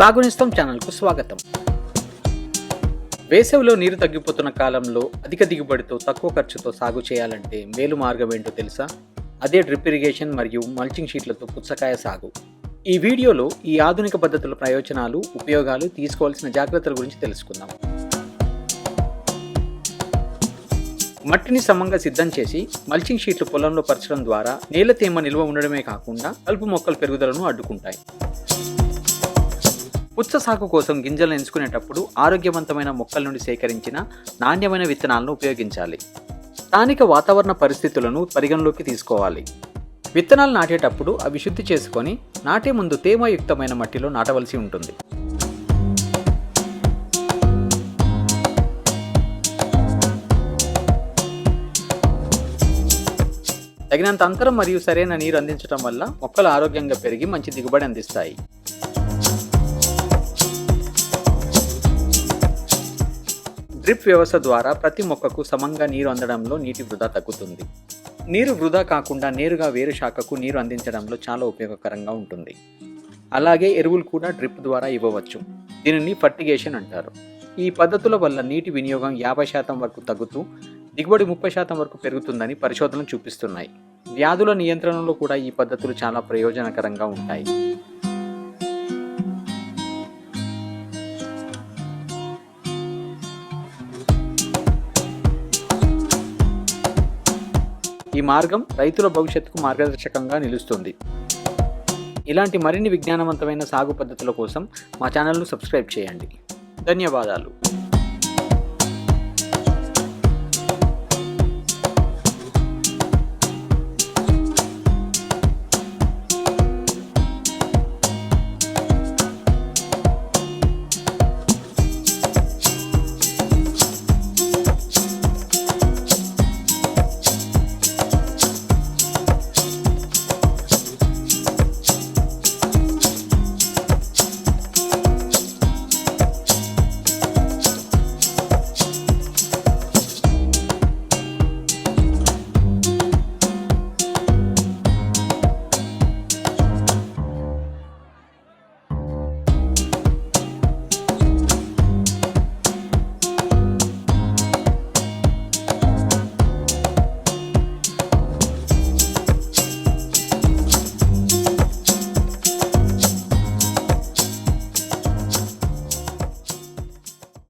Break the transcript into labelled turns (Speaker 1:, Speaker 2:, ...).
Speaker 1: సాగునిస్తాం ఛానల్కు స్వాగతం. వేసవిలో నీరు తగ్గిపోతున్న కాలంలో అధిక దిగుబడితో తక్కువ ఖర్చుతో సాగు చేయాలంటే మేలు మార్గం ఏంటో తెలుసా? అదే డ్రిప్ ఇరిగేషన్ మరియు మల్చింగ్ షీట్లతో పుచ్చకాయ సాగు. ఈ వీడియోలో ఈ ఆధునిక పద్ధతుల ప్రయోజనాలు ఉపయోగాలు తీసుకోవాల్సిన జాగ్రత్తల గురించి తెలుసుకుందాం. మట్టిని సమంగా సిద్ధం చేసి మల్చింగ్ షీట్లు పొలంలో పరచడం ద్వారా నేల తేమ నిల్వ ఉండడమే కాకుండా కలుపు మొక్కల పెరుగుదలను అడ్డుకుంటాయి. పుచ్చ సాగు కోసం గింజలను ఎంచుకునేటప్పుడు ఆరోగ్యవంతమైన మొక్కల నుండి సేకరించిన నాణ్యమైన విత్తనాలను ఉపయోగించాలి. స్థానిక వాతావరణ పరిస్థితులను పరిగణలోకి తీసుకోవాలి. విత్తనాలు నాటేటప్పుడు అవి శుద్ధి చేసుకొని నాటే ముందు తేమయుక్తమైన మట్టిలో నాటవలసి ఉంటుంది. తగినంత అంతరం మరియు సరైన నీరు అందించడం వల్ల మొక్కలు ఆరోగ్యంగా పెరిగి మంచి దిగుబడి అందిస్తాయి. డ్రిప్ వ్యవస్థ ద్వారా ప్రతి మొక్కకు సమంగా నీరు అందడంలో నీటి వృధా తగ్గుతుంది. నీరు వృధా కాకుండా నేరుగా వేరు శాఖకు నీరు అందించడంలో చాలా ఉపయోగకరంగా ఉంటుంది. అలాగే ఎరువులు కూడా డ్రిప్ ద్వారా ఇవ్వవచ్చు. దీనిని ఫర్టిగేషన్ అంటారు. ఈ పద్ధతుల వల్ల నీటి వినియోగం యాభై శాతం వరకు తగ్గుతూ దిగుబడి ముప్పై శాతం వరకు పెరుగుతుందని పరిశోధనలు చూపిస్తున్నాయి. వ్యాధుల నియంత్రణలో కూడా ఈ పద్ధతులు చాలా ప్రయోజనకరంగా ఉంటాయి. ఈ మార్గం రైతుల భవిష్యత్తుకు మార్గదర్శకంగా నిలుస్తుంది. ఇలాంటి మరిన్ని విజ్ఞానవంతమైన సాగు పద్ధతుల కోసం మా ఛానల్ను సబ్స్క్రైబ్ చేయండి. ధన్యవాదాలు.